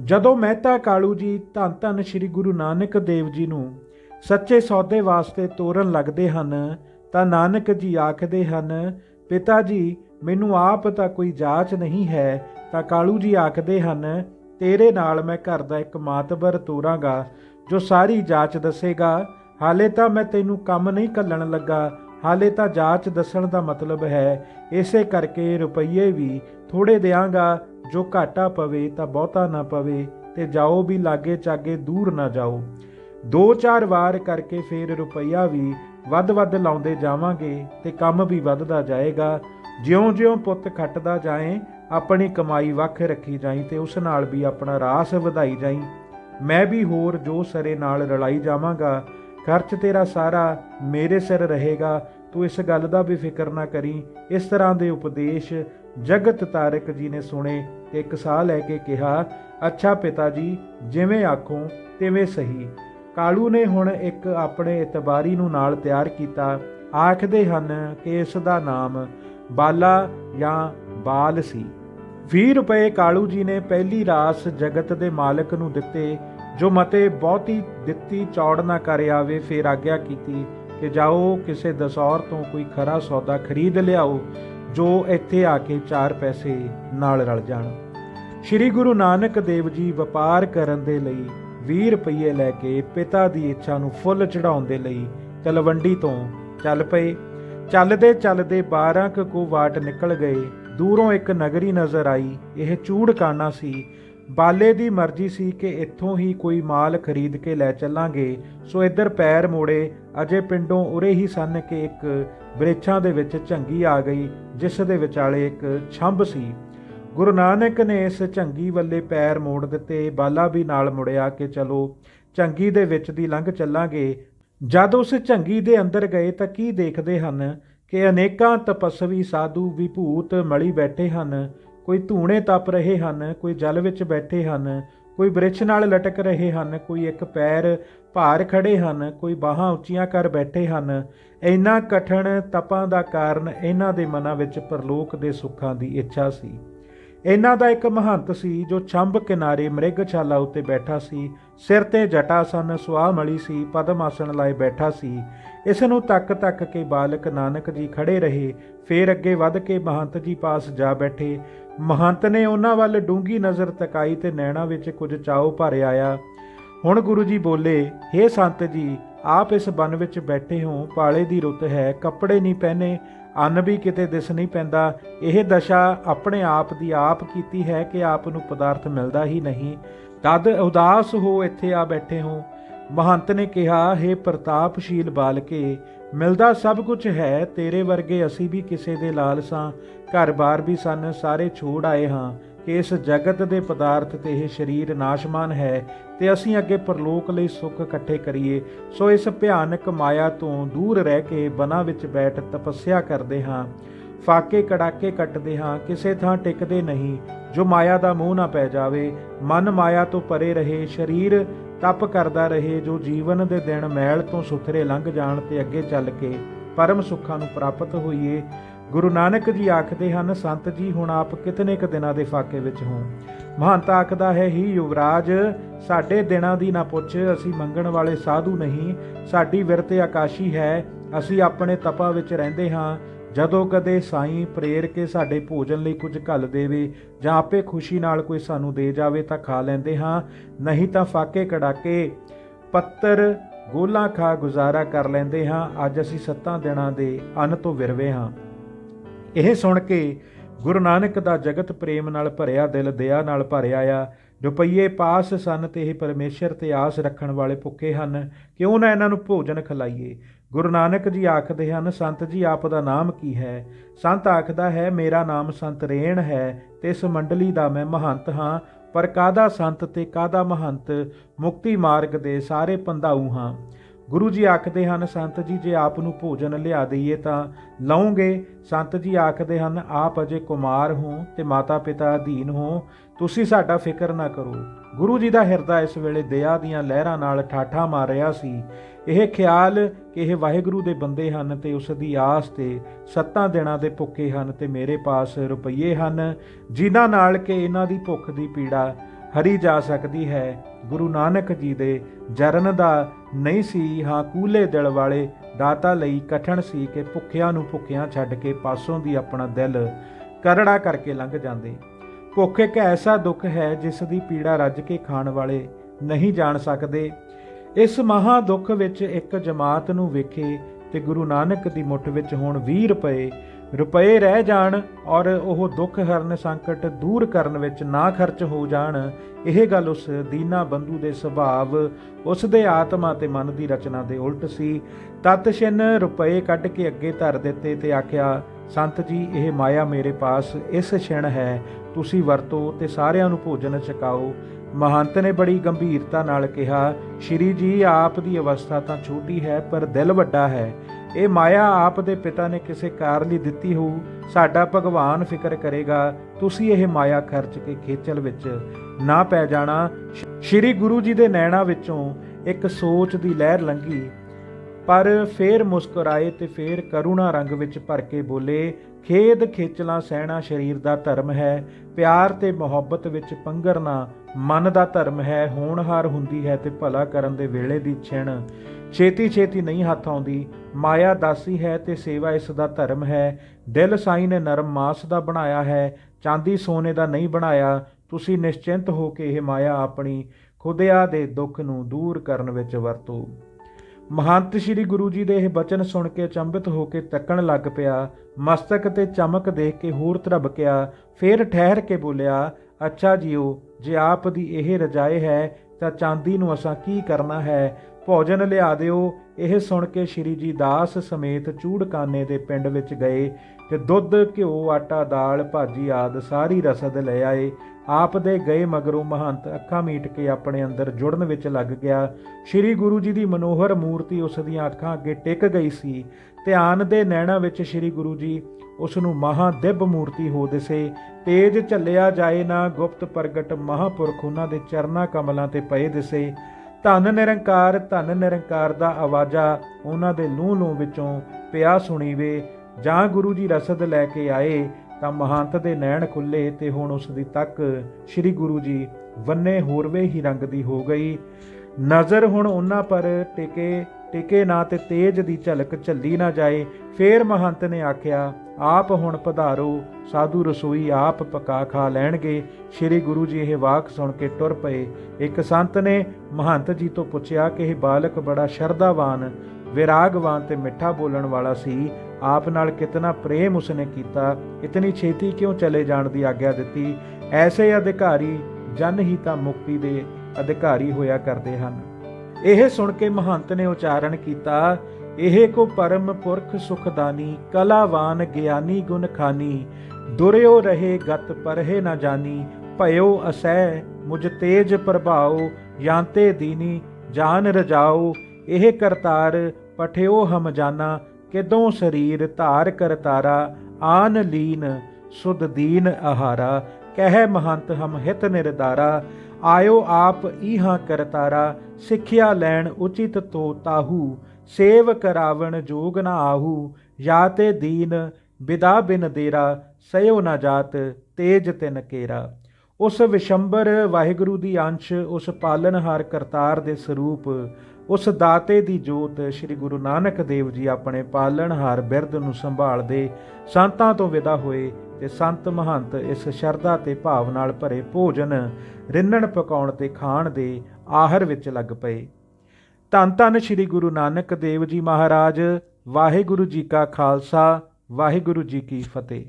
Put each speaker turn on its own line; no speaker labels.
ਜਦੋਂ ਮਹਿਤਾ ਕਾਲੂ ਜੀ ਧੰਨ ਧੰਨ ਸ੍ਰੀ ਗੁਰੂ ਨਾਨਕ ਦੇਵ ਜੀ ਨੂੰ ਸੱਚੇ ਸੌਦੇ ਵਾਸਤੇ ਤੋਰਨ ਲੱਗਦੇ ਹਨ, ਤਾਂ ਨਾਨਕ ਜੀ ਆਖਦੇ ਹਨ, ਪਿਤਾ ਜੀ, ਮੈਨੂੰ ਆਪ ਤਾਂ ਕੋਈ ਜਾਚ ਨਹੀਂ ਹੈ, ਤਾਂ ਕਾਲੂ ਜੀ ਆਖਦੇ ਹਨ, ਤੇਰੇ ਨਾਲ ਮੈਂ ਘਰ ਦਾ ਇੱਕ ਮਾਤਬਰ ਤੋਰਾਂਗਾ, ਜੋ ਸਾਰੀ ਜਾਂਚ ਦੱਸੇਗਾ। ਹਾਲੇ ਤਾਂ ਮੈਂ ਤੈਨੂੰ ਕੰਮ ਨਹੀਂ ਕੱਲਣ ਲੱਗਾ, ਹਾਲੇ ਤਾਂ ਜਾਚ ਦੱਸਣ ਦਾ ਮਤਲਬ ਹੈ, ਇਸੇ ਕਰਕੇ ਰੁਪਈਏ ਵੀ ਥੋੜੇ ਦਿਆਂਗਾ ਜੋ ਘਾਟਾ ਪਵੇ ਤਾਂ ਬਹੁਤਾ ਨਾ ਪਵੇ ਤੇ ਜਾਓ ਵੀ ਲਾਗੇ ਚਾਗੇ ਦੂਰ ਨਾ ਜਾਓ। ਦੋ ਚਾਰ ਵਾਰ ਕਰਕੇ ਫੇਰ ਰੁਪਈਆ ਵੀ ਵੱਧ-ਵੱਧ ਲਾਉਂਦੇ ਜਾਵਾਂਗੇ ਤੇ ਕੰਮ ਵੀ ਵੱਧਦਾ ਜਾਏਗਾ। ਜਿਉਂ-ਜਿਉਂ ਪੁੱਤ ਖੱਟਦਾ ਜਾਏ, ਆਪਣੀ ਕਮਾਈ ਵੱਖ ਰੱਖੀ ਜਾਈ ਤੇ ਉਸ ਨਾਲ ਵੀ ਆਪਣਾ ਰਾਸ ਵਧਾਈ ਜਾਈ। ਮੈਂ ਵੀ ਹੋਰ ਜੋ ਸਰੇ ਨਾਲ ਰਲਾਈ ਜਾਵਾਂਗਾ, ਖਰਚ ਤੇਰਾ ਸਾਰਾ ਮੇਰੇ ਸਿਰ ਰਹੇਗਾ। ਤੂੰ ਇਸ ਗੱਲ ਦਾ ਵੀ ਫਿਕਰ ਨਾ ਕਰੀ। ਇਸ ਤਰ੍ਹਾਂ ਦੇ ਉਪਦੇਸ਼ ਜਗਤ ਤਾਰਕ ਜੀ ਨੇ ਸੁਣੇ ਤੇ ਇੱਕ ਸਾਹ ਲੈ ਕੇ ਕਿਹਾ, ਅੱਛਾ ਪਿਤਾ ਜੀ, ਜਿਵੇਂ ਆਖੋ, ਤਿਵੇਂ ਸਹੀ। ਕਾਲੂ ਨੇ ਹੁਣ ਇੱਕ ਆਪਣੇ ਇਤਬਾਰੀ ਨੂੰ ਨਾਲ ਤਿਆਰ ਕੀਤਾ। ਆਖਦੇ ਹਨ ਕਿ ਇਸ ਦਾ ਨਾਮ ਬਾਲਾ ਜਾਂ ਬਾਲ ਸੀ। 20 ਰੁਪਏ ਕਾਲੂ ਜੀ ਨੇ ਪਹਿਲੀ ਰਾਸ ਜਗਤ ਦੇ ਮਾਲਕ ਨੂੰ ਦਿੱਤੇ, ਜੋ ਮਤੇ ਬਹੁਤੀ ਦਿੱਤੀ ਚੌੜ ਨਾ ਕਰ ਆਵੇ, ਫੇਰ ਆਗਿਆ ਕੀਤੀ। ਕਿ ਜਾਓ, ਕਿਸੇ ਦਸੌਰ ਤੋਂ ਕੋਈ ਖਰਾ ਸੌਦਾ ਖਰੀਦ ਲਿਆਓ, ਜੋ ਇੱਥੇ ਆ ਕੇ 4 ਪੈਸੇ ਨਾਲ ਰਲ ਜਾਣ। ਸ੍ਰੀ ਗੁਰੂ ਨਾਨਕ ਦੇਵ ਜੀ ਵਪਾਰ ਕਰਨ ਦੇ ਲਈ 20 ਰੁਪਏ ਲੈ ਕੇ ਪਿਤਾ ਦੀ ਇੱਛਾ ਨੂੰ ਫੁੱਲ ਚੜਾਉਣ ਦੇ ਲਈ ਤਲਵੰਡੀ ਤੋਂ ਚੱਲ ਪਏ। ਚੱਲਦੇ ਚੱਲਦੇ 12 ਕੁ ਵਾਟ ਨਿਕਲ ਗਏ। ਦੂਰੋਂ ਇੱਕ ਨਗਰੀ ਨਜ਼ਰ ਆਈ। ਇਹ ਚੂੜਕਾਨਾ ਸੀ ਬਾਲੇ ਦੀ ਮਰਜ਼ੀ ਸੀ ਕਿ ਇੱਥੋਂ ਹੀ ਕੋਈ ਮਾਲ ਖਰੀਦ ਕੇ ਲੈ ਚੱਲਾਂਗੇ। ਸੋ ਇੱਧਰ ਪੈਰ ਮੋੜੇ, ਅਜੇ ਪਿੰਡੋਂ ਉਰੇ ਹੀ ਸਨ ਕਿ ਇੱਕ ਬ੍ਰਿਛਾਂ ਦੇ ਵਿੱਚ ਝੰਗੀ ਆ ਗਈ, ਜਿਸ ਦੇ ਵਿਚਾਲੇ ਇੱਕ ਛੰਭ ਸੀ। ਗੁਰੂ ਨਾਨਕ ਨੇ ਇਸ ਝੰਗੀ ਵੱਲੇ ਪੈਰ ਮੋੜ ਦਿੱਤੇ। ਬਾਲਾ ਵੀ ਨਾਲ ਮੁੜਿਆ ਕਿ ਚਲੋ, ਝੰਗੀ ਦੇ ਵਿੱਚ ਦੀ ਲੰਘ ਚੱਲਾਂਗੇ। ਜਦ ਉਸ ਝੰਗੀ ਦੇ ਅੰਦਰ ਗਏ ਤਾਂ ਕੀ ਦੇਖਦੇ ਹਨ ਕਿ ਅਨੇਕਾਂ ਤਪਸਵੀ ਸਾਧੂ, ਵਿਭੂਤ ਮਲੀ ਬੈਠੇ ਹਨ। ਕੋਈ ਧੂਣੇ ਤਪ ਰਹੇ ਹਨ, ਕੋਈ ਜਲ ਵਿੱਚ ਬੈਠੇ ਹਨ, ਕੋਈ ਬ੍ਰਿਛ ਨਾਲ ਲਟਕ ਰਹੇ ਹਨ, ਕੋਈ ਇੱਕ ਪੈਰ ਭਾਰ ਖੜੇ ਹਨ, ਕੋਈ ਬਾਹਾਂ ਉੱਚੀਆਂ ਕਰ ਬੈਠੇ ਹਨ। ਇੰਨਾ ਕਠਨ ਤਪਾਂ ਦਾ ਕਾਰਨ ਇਹਨਾਂ ਦੇ ਮਨਾਂ ਵਿੱਚ ਪਰਲੋਕ ਦੇ ਸੁੱਖਾਂ ਦੀ ਇੱਛਾ ਸੀ। ਇਹਨਾਂ ਦਾ ਇੱਕ ਮਹੰਤ ਸੀ ਜੋ ਛੰਭ ਕਿਨਾਰੇ ਮ੍ਰਿਗਸ਼ਾਲਾ ਉੱਤੇ ਬੈਠਾ ਸੀ, ਸਿਰ ਤੇ ਜਟਾ ਸਨ, ਸੁਆਹ ਮਲੀ ਸੀ, ਪਦਮ ਆਸਣ ਲਾਏ ਬੈਠਾ ਸੀ। ਇਸ ਨੂੰ ਤੱਕ ਤੱਕ ਕੇ ਬਾਲਕ ਨਾਨਕ ਜੀ ਖੜੇ ਰਹੇ, ਫੇਰ ਅੱਗੇ ਵੱਧ ਕੇ ਮਹੰਤ ਜੀ ਪਾਸ ਜਾ ਬੈਠੇ। ਮਹੰਤ ਨੇ ਉਹਨਾਂ ਵੱਲ ਡੂੰਗੀ ਨਜ਼ਰ ਤਕਾਈ ਤੇ ਨੈਣਾ ਵਿੱਚ ਕੁਝ ਚਾਉ ਭਰ ਆਇਆ। ਹੁਣ ਗੁਰੂ ਜੀ ਬੋਲੇ हे ਸੰਤ ਜੀ ਆਪ ਇਸ ਬਨ ਵਿੱਚ ਬੈਠੇ ਹੋ, ਪਾਲੇ ਦੀ ਰੁੱਤ ਹੈ, ਕੱਪੜੇ ਨਹੀਂ ਪਹਿਨੇ, ਅੰਨ ਵੀ ਕਿਤੇ ਦਿਸ ਨਹੀਂ ਪੈਂਦਾ। ਇਹ ਦਸ਼ਾ ਆਪਣੇ ਆਪ ਦੀ ਆਪ ਕੀਤੀ ਹੈ ਕਿ ਆਪ ਨੂੰ ਪਦਾਰਥ ਮਿਲਦਾ ਹੀ ਨਹੀਂ। ਤਦ ਉਦਾਸ ਹੋ ਇੱਥੇ ਆ ਬੈਠੇ ਹੋ। ਮਹੰਤ ਨੇ ਕਿਹਾ हे ਪ੍ਰਤਾਪਸ਼ੀਲ ਬਾਲਕੇ, ਮਿਲਦਾ ਸਭ ਕੁਝ ਹੈ, ਤੇਰੇ ਵਰਗੇ ਅਸੀਂ ਵੀ ਕਿਸੇ ਦੇ ਲਾਲਸਾਂ। ਘਰ-ਬਾਰ ਵੀ ਸਨ, ਸਾਰੇ ਛੋੜ ਆਏ ਹਾਂ। ਕਿ ਇਸ ਜਗਤ ਦੇ ਪਦਾਰਥ ਤੇ ਇਹ ਸਰੀਰ ਨਾਸ਼ਮਾਨ ਹੈ ਤੇ ਅਸੀਂ ਅੱਗੇ ਪਰਲੋਕ ਲਈ ਸੁੱਖ ਇਕੱਠੇ ਕਰੀਏ, ਸੋ ਇਸ ਭਿਆਨਕ ਮਾਇਆ ਤੋਂ ਦੂਰ ਰਹਿ ਕੇ ਬਨਾਂ ਵਿੱਚ ਬੈਠ ਤਪੱਸਿਆ ਕਰਦੇ ਹਾਂ। ਫਾਕੇ ਕੜਾਕੇ ਕੱਟਦੇ ਹਾਂ, ਕਿਸੇ ਥਾਂ ਟਿਕਦੇ ਨਹੀਂ, ਜੋ ਮਾਇਆ ਦਾ ਮੂੰਹ ਨਾ ਪੈ ਜਾਵੇ। ਮਨ ਮਾਇਆ ਤੋਂ ਪਰੇ ਰਹੇ, ਸਰੀਰ ਤਪ ਕਰਦਾ ਰਹੇ, ਜੋ ਜੀਵਨ ਦੇ ਦਿਨ ਮੈਲ ਤੋਂ ਸੁਥਰੇ ਲੰਘ ਜਾਣ ਤੇ ਅੱਗੇ ਚੱਲ ਕੇ ਪਰਮ ਸੁੱਖਾਂ ਨੂੰ ਪ੍ਰਾਪਤ ਹੋਈਏ। ਗੁਰੂ ਨਾਨਕ ਜੀ ਆਖਦੇ ਹਨ, ਸੰਤ ਜੀ, ਹੁਣ ਆਪ ਕਿਤਨੇ ਕ ਦਿਨਾਂ ਦੇ ਫਾਕੇ ਵਿੱਚ ਹੋ। ਮਹੰਤ ਆਖਦਾ ਹੈ, ਹੀ ਯੁਵਰਾਜ, ਸਾਡੇ ਦਿਨਾਂ ਦੀ ਨਾ ਪੁੱਛ, ਅਸੀਂ ਮੰਗਣ ਵਾਲੇ ਸਾਧੂ ਨਹੀਂ। ਸਾਡੀ ਵਿਰਤੇ ਆਕਾਸ਼ੀ ਹੈ, ਅਸੀਂ ਆਪਣੇ ਤਪਾ ਵਿੱਚ ਰਹਿੰਦੇ ਹਾਂ। ਜਦੋਂ ਕਦੇ ਸਾਈਂ ਪ੍ਰੇਰ ਕੇ ਸਾਡੇ ਭੋਜਨ ਲਈ ਕੁਝ ਘੱਲ ਦੇਵੇ, ਜਾਂ ਆਪੇ ਖੁਸ਼ੀ ਨਾਲ ਕੋਈ ਸਾਨੂੰ ਦੇ ਜਾਵੇ, ਤਾਂ ਖਾ ਲੈਂਦੇ ਹਾਂ। ਨਹੀਂ ਤਾਂ ਫਾਕੇ ਕੜਾਕੇ, ਪੱਤਰ, ਗੋਲਾ ਖਾ ਗੁਜ਼ਾਰਾ ਕਰ ਲੈਂਦੇ ਹਾਂ। ਅੱਜ ਅਸੀਂ ਸੱਤਾਂ ਦਿਨਾਂ ਦੇ ਅੰਨ ਤੋਂ ਵਿਰਵੇ ਹਾਂ। ਇਹ ਸੁਣ ਕੇ ਗੁਰੂ ਨਾਨਕ ਦਾ ਜਗਤ ਪ੍ਰੇਮ ਨਾਲ ਭਰਿਆ ਦਿਲ, ਦਇਆ ਨਾਲ ਭਰਿਆ ਆ। ਰੁਪਈਏ ਪਾਸ ਸਨ ਤੇ ਇਹ ਪਰਮੇਸ਼ਰ ਤੇ ਆਸ ਰੱਖਣ ਵਾਲੇ ਭੁੱਖੇ ਹਨ। ਕਿਉਂ ਨਾ ਇਹਨਾਂ ਨੂੰ ਭੋਜਨ ਖਿਲਾਈਏ? ਗੁਰੂ ਨਾਨਕ ਜੀ ਆਖਦੇ ਹਨ, ਸੰਤ ਜੀ, ਆਪ ਦਾ ਨਾਮ ਕੀ ਹੈ? ਸੰਤ ਆਖਦਾ ਹੈ, ਮੇਰਾ ਨਾਮ ਸੰਤ ਰੇਣ ਹੈ ਤੇ ਇਸ ਮੰਡਲੀ ਦਾ ਮੈਂ ਮਹੰਤ ਹਾਂ, ਪਰ ਕਾਦਾ ਸੰਤ ਤੇ ਕਾਦਾ ਮਹੰਤ? ਮੁਕਤੀ ਮਾਰਗ ਦੇ ਸਾਰੇ ਪੰਧਾਊ ਹਾਂ। ਗੁਰੂ ਜੀ ਆਖਦੇ ਹਨ, ਸੰਤ ਜੀ, ਜੇ ਆਪ ਨੂੰ ਭੋਜਨ ਲਿਆ ਦਈਏ ਤਾਂ ਲਓਗੇ ਸੰਤ ਜੀ ਆਖਦੇ ਹਨ, ਆਪ ਅਜੇ ਕੁਮਾਰ ਹੋ ਤੇ ਮਾਤਾ ਪਿਤਾ ਅਧੀਨ ਹੋ, ਤੁਸੀਂ ਸਾਡਾ ਫਿਕਰ ਨਾ ਕਰੋ। ਗੁਰੂ ਜੀ ਦਾ ਹਿਰਦਾ ਇਸ ਵੇਲੇ ਦਇਆ ਦੀਆਂ ਲਹਿਰਾਂ ਨਾਲ ਠਾਠਾ ਮਾਰ ਰਿਹਾ ਸੀ। ਇਹ ਖਿਆਲ ਕਿ ਇਹ ਵਾਹਿਗੁਰੂ ਦੇ ਬੰਦੇ ਹਨ ਤੇ ਉਸ ਦੀ ਆਸ ਤੇ ਸੱਤਾਂ ਦਿਨਾਂ ਦੇ ਭੁੱਖੇ ਹਨ ਤੇ ਮੇਰੇ ਪਾਸ ਰੁਪਈਏ ਹਨ, ਜਿਨ੍ਹਾਂ ਨਾਲ ਕਿ ਇਹਨਾਂ ਦੀ ਭੁੱਖ ਦੀ ਪੀੜਾ ਹਰੀ ਜਾ ਸਕਦੀ ਹੈ। ਗੁਰੂ ਨਾਨਕ ਜੀ ਦੇ ਜਰਨ ਦਾ ਨਹੀਂ ਸੀ, ਹਾਂ ਕੂਲੇ ਦਿਲ ਵਾਲੇ ਦਾਤਾ ਲਈ ਕਠਣ ਸੀ ਕਿ ਭੁੱਖਿਆਂ ਨੂੰ ਭੁੱਖਿਆਂ ਛੱਡ ਕੇ ਪਾਸੋਂ ਦੀ ਆਪਣਾ ਦਿਲ ਕਰੜਾ ਕਰਕੇ ਲੰਘ ਜਾਂਦੇ। ਭੁੱਖ ਇੱਕ ਐਸਾ ਦੁੱਖ ਹੈ ਜਿਸ ਦੀ ਪੀੜਾ ਰੱਜ ਕੇ ਖਾਣ ਵਾਲੇ ਨਹੀਂ ਜਾਣ ਸਕਦੇ। ਇਸ ਮਹਾ ਦੁੱਖ ਵਿੱਚ ਇੱਕ ਜਮਾਤ ਨੂੰ ਵੇਖੇ ਤੇ ਗੁਰੂ ਨਾਨਕ ਦੀ ਮੁੱਠ ਵਿੱਚ ਹੁਣ 20 ਰੁਪਏ ਰੁਪਏ ਰਹਿ ਜਾਣ ਔਰ ਉਹ ਦੁੱਖ ਹਰਨ ਸੰਕਟ ਦੂਰ ਕਰਨ ਵਿੱਚ ਨਾ ਖਰਚ ਹੋ ਜਾਣ, ਇਹ ਗੱਲ ਉਸ ਦੀਨਾ ਬੰਧੂ ਦੇ ਸੁਭਾਵ, ਉਸ ਦੇ ਆਤਮਾ ਤੇ ਮਨ ਦੀ ਰਚਨਾ ਦੇ ਉਲਟ ਸੀ। ਤਤਸ਼ਿਨ ਰੁਪਏ ਕੱਢ ਕੇ ਅੱਗੇ ਧਰ ਦਿੱਤੇ ਤੇ ਆਖਿਆ, ਸੰਤ ਜੀ, ਇਹ ਮਾਇਆ ਮੇਰੇ ਪਾਸ ਇਸ ਛਿਣ ਹੈ, ਤੁਸੀਂ ਵਰਤੋ ਤੇ ਸਾਰਿਆਂ ਨੂੰ ਭੋਜਨ ਛਕਾਓ। ਮਹੰਤ ਨੇ ਬੜੀ ਗੰਭੀਰਤਾ ਨਾਲ ਕਿਹਾ, ਸ਼੍ਰੀ ਜੀ, ਆਪ ਦੀ ਅਵਸਥਾ ਤਾਂ ਛੋਟੀ ਹੈ, ਪਰ ਦਿਲ ਵੱਡਾ ਹੈ। ਇਹ ਮਾਇਆ ਆਪ ਦੇ ਪਿਤਾ ਨੇ ਕਿਸੇ ਕਾਰ ਲਈ ਦਿੱਤੀ ਹੋਊ, ਸਾਡਾ ਭਗਵਾਨ ਫਿਕਰ ਕਰੇਗਾ, ਤੁਸੀਂ ਇਹ ਮਾਇਆ ਖਰਚ ਕੇ ਖੇਚਲ ਵਿੱਚ ਨਾ ਪੈ ਜਾਣਾ। ਸ਼੍ਰੀ ਗੁਰੂ ਜੀ ਦੇ ਨੈਣਾਂ ਵਿੱਚੋਂ ਇੱਕ ਸੋਚ ਦੀ ਲਹਿਰ ਲੰਗੀ ਪਰ ਫੇਰ ਮੁਸਕਰਾਏ ਤੇ ਫੇਰ ਕਰੁਣਾ ਰੰਗ ਵਿੱਚ ਭਰ ਕੇ ਬੋਲੇ, ਖੇਦ ਖੇਚਲਾ ਸਹਿਣਾ ਸਰੀਰ ਦਾ ਧਰਮ ਹੈ, ਪਿਆਰ ਤੇ ਮੁਹੱਬਤ ਵਿੱਚ ਪੰਗਰਨਾ ਮਨ ਦਾ ਧਰਮ ਹੈ ਹੋਣਹਾਰ ਹੁੰਦੀ ਹੈ ਤੇ ਭਲਾ ਕਰਨ ਦੇ ਵੇਲੇ ਦੀ ਛਿਣ। ਛੇਤੀ ਛੇਤੀ ਨਹੀਂ ਹੱਥ ਆਉਂਦੀ। ਮਾਇਆ ਦਾਸੀ ਹੈ ਤੇ ਸੇਵਾ ਇਸ ਦਾ ਧਰਮ ਹੈ। ਦਿਲ ਸਾਈ ਨੇ ਨਰਮ ਮਾਸ ਦਾ ਬਣਾਇਆ ਹੈ। ਚਾਂਦੀ ਸੋਨੇ ਦਾ ਨਹੀਂ ਬਣਾਇਆ। ਤੁਸੀਂ ਨਿਸ਼ਚਿੰਤ ਹੋ ਕੇ ਇਹ ਮਾਇਆ ਆਪਣੀ ਖੁਦਿਆ ਦੇ ਦੁੱਖ ਨੂੰ ਦੂਰ ਕਰਨ ਵਿੱਚ ਵਰਤੋ। ਮਹੰਤ ਸ੍ਰੀ ਗੁਰੂ ਜੀ ਦੇ ਇਹ ਬਚਨ ਸੁਣ ਕੇ ਚੰਬਿਤ ਹੋ ਕੇ ਤੱਕਣ ਲੱਗ ਪਿਆ। ਮਸਤਕ ਤੇ ਚਮਕ ਦੇਖ ਕੇ ਹੋਰ ਤਰਬਕਿਆ ਫੇਰ ਠਹਿਰ ਕੇ ਬੋਲਿਆ ਅੱਛਾ ਜੀਓ, ਜੇ ਆਪ ਦੀ ਇਹ ਰਜਾਏ ਹੈ ਤਾਂ ਚਾਂਦੀ ਨੂੰ ਅਸਾਂ ਕੀ ਕਰਨਾ ਹੈ? ਭੋਜਨ ਲਿਆ ਦਿਓ। ਇਹ ਸੁਣ ਕੇ ਸ਼੍ਰੀ ਜੀ ਦਾਸ ਸਮੇਤ ਚੂੜਕਾਨੇ ਦੇ ਪਿੰਡ ਵਿੱਚ ਗਏ ਤੇ ਦੁੱਧ, ਘਿਓ, ਆਟਾ, ਦਾਲ, ਭਾਜੀ ਆਦ ਸਾਰੀ ਰਸਦ ਲੈ ਆਏ। ਆਪ ਦੇ ਗਏ ਮਗਰੋਂ ਮਹੰਤ ਅੱਖਾਂ ਮੀਟ ਕੇ ਆਪਣੇ ਅੰਦਰ ਜੁੜਨ ਵਿੱਚ ਲੱਗ ਗਿਆ। ਸ਼੍ਰੀ ਗੁਰੂ ਜੀ ਦੀ ਮਨੋਹਰ ਮੂਰਤੀ ਉਸ ਦੀਆਂ ਅੱਖਾਂ ਅੱਗੇ ਟਿਕ ਗਈ ਸੀ। ਧਿਆਨ ਦੇ ਨੈਣਾ ਵਿੱਚ ਸ਼੍ਰੀ ਗੁਰੂ ਜੀ ਉਸ ਨੂੰ ਮਹਾ ਦਿਵ ਮੂਰਤੀ ਹੋ ਦਿਸੇ। ਤੇਜ ਝੱਲਿਆ ਜਾਏ ਨਾ ਗੁਪਤ ਪ੍ਰਗਟ ਮਹਾਪੁਰਖ ਉਹਨਾਂ ਦੇ ਚਰਨਾ ਕਮਲਾਂ ਤੇ ਪਏ ਦਿਸੇ। ਧੰਨ ਨਿਰੰਕਾਰ ਧੰਨ ਨਿਰੰਕਾਰ ਦਾ ਆਵਾਜ਼ਾ ਉਹਨਾਂ ਦੇ ਲੂਹ ਲੂਹ ਵਿੱਚੋਂ ਪਿਆ ਸੁਣੀਵੇ। ਜਾਂ ਗੁਰੂ ਜੀ ਰਸਦ ਲੈ ਕੇ ਆਏ ਤਾਂ ਮਹੰਤ ਦੇ ਨੈਣ ਖੁੱਲੇ ਤੇ ਹੁਣ ਉਸ ਦੀ ਤੱਕ ਸ੍ਰੀ ਗੁਰੂ ਜੀ ਵੰਨੇ ਹੋਰਵੇ ਹੀ ਰੰਗ ਦੀ ਹੋ ਗਈ। ਨਜ਼ਰ ਹੁਣ ਉਹਨਾਂ ਪਰ ਟਿਕੇ ਟਿਕੇ ਨਾ ਤੇ ਤੇਜ ਦੀ ਝਲਕ ਝੱਲੀ ਨਾ ਜਾਏ, ਫੇਰ ਮਹੰਤ ਨੇ ਆਖਿਆ, ਆਪ ਹੁਣ ਪਧਾਰੋ, ਸਾਧੂ ਰਸੋਈ ਆਪ ਪਕਾ ਖਾ ਲੈਣਗੇ। ਸ੍ਰੀ ਗੁਰੂ ਜੀ ਇਹ ਵਾਕ ਸੁਣ ਕੇ ਟੁਰ ਪਏ। ਇੱਕ ਸੰਤ ਨੇ ਮਹੰਤ ਜੀ ਤੋਂ ਪੁੱਛਿਆ ਕਿ ਇਹ ਬਾਲਕ ਬੜਾ ਸ਼ਰਧਾਵਾਨ, ਵਿਰਾਗਵਾਨ ਤੇ ਮਿੱਠਾ ਬੋਲਣ ਵਾਲਾ ਸੀ। ਆਪ ਨਾਲ ਕਿਤਨਾ ਪ੍ਰੇਮ ਉਸਨੇ ਕੀਤਾ, ਇਤਨੀ ਛੇਤੀ ਕਿਉਂ ਚਲੇ ਜਾਣ ਦੀ ਆਗਿਆ ਦਿੱਤੀ? ਐਸੇ ਅਧਿਕਾਰੀ ਜਨ ਹੀ ਤਾਂ ਮੁਕਤੀ ਦੇ ਅਧਿਕਾਰੀ ਹੋਇਆ ਕਰਦੇ ਹਨ। ਇਹ ਸੁਣ ਕੇ ਮਹੰਤ ਨੇ ਉਚਾਰਨ ਕੀਤਾ, ਇਹ ਕੋ ਪਰਮ ਪੁਰਖ ਸੁਖਦਾਨੀ, ਕਲਾਵਾਨ ਗਿਆਨੀ ਗੁਣ ਖਾਨੀ, ਦੁਰਿਓ ਰਹੇ ਗਤ ਪਰਹੇ ਨਾ ਜਾਨੀ, ਭਇਓ ਅਸੈ ਮੁਝ ਤੇਜ ਪ੍ਰਭਾਉ ਯਾਂਤੇ ਦੀਨੀ, ਜਾਨ ਰਜਾਉ ਇਹ ਕਰਤਾਰ ਪਠਿਓ ਹਮ ਜਾਨਾ, ਕਿਦੋਂ ਸਰੀਰ ਧਾਰ ਕਰਤਾਰਾ ਆਨ ਲੀਨ ਸੁਧ ਦੀਨ ਆਹਾਰਾ ਕਹਿ ਮਹੰਤ ਹਮ ਹਿਤ ਨਿਰਦਾਰਾ ਆਇਓ ਆਪ ਈਹਾਂ ਕਰਤਾਰਾ ਸਿੱਖਿਆ ਲੈਣ ਉਚਿਤ ਤੋ ਤਾਹੂ, ਸੇਵ ਕਰਾਵਣ ਜੋਗ ਨਾ ਆਹੂ ਜਾਂ ਤੇ ਦੀਨ ਬਿਦਾ ਬਿਨ ਦੇਰਾ ਸਯੋ ਨਾ ਜਾਤ ਤੇਜ ਤਿਨ ਕੇਰਾ। ਉਸ ਵਿਸ਼ੰਬਰ ਵਾਹਿਗੁਰੂ ਦੀ ਅੰਸ਼, ਉਸ ਪਾਲਨਹਾਰ ਕਰਤਾਰ ਦੇ ਸਰੂਪ, ਉਸ ਦਾਤੇ ਦੀ ਜੋਤ ਸ੍ਰੀ ਗੁਰੂ ਨਾਨਕ ਦੇਵ ਜੀ ਆਪਣੇ ਪਾਲਣਹਾਰ ਬਿਰਧ ਨੂੰ ਸੰਭਾਲਦੇ, ਸੰਤਾਂ ਤੋਂ ਵਿਦਾ ਹੋਏ ਤੇ ਸੰਤ ਮਹੰਤ ਇਸ ਸ਼ਰਧਾ ਤੇ ਭਾਵ ਨਾਲ ਭਰੇ ਭੋਜਨ ਰਿੰਨਣ ਪਕਾਉਣ ਤੇ ਖਾਣ ਦੇ ਆਹਰ ਵਿੱਚ ਲੱਗ ਪਏ। ਧੰਨ ਧੰਨ ਸ੍ਰੀ ਗੁਰੂ ਨਾਨਕ ਦੇਵ ਜੀ ਮਹਾਰਾਜ, ਵਾਹਿਗੁਰੂ ਜੀ ਕਾ ਖਾਲਸਾ, ਵਾਹਿਗੁਰੂ ਜੀ ਕੀ ਫਤਿਹ।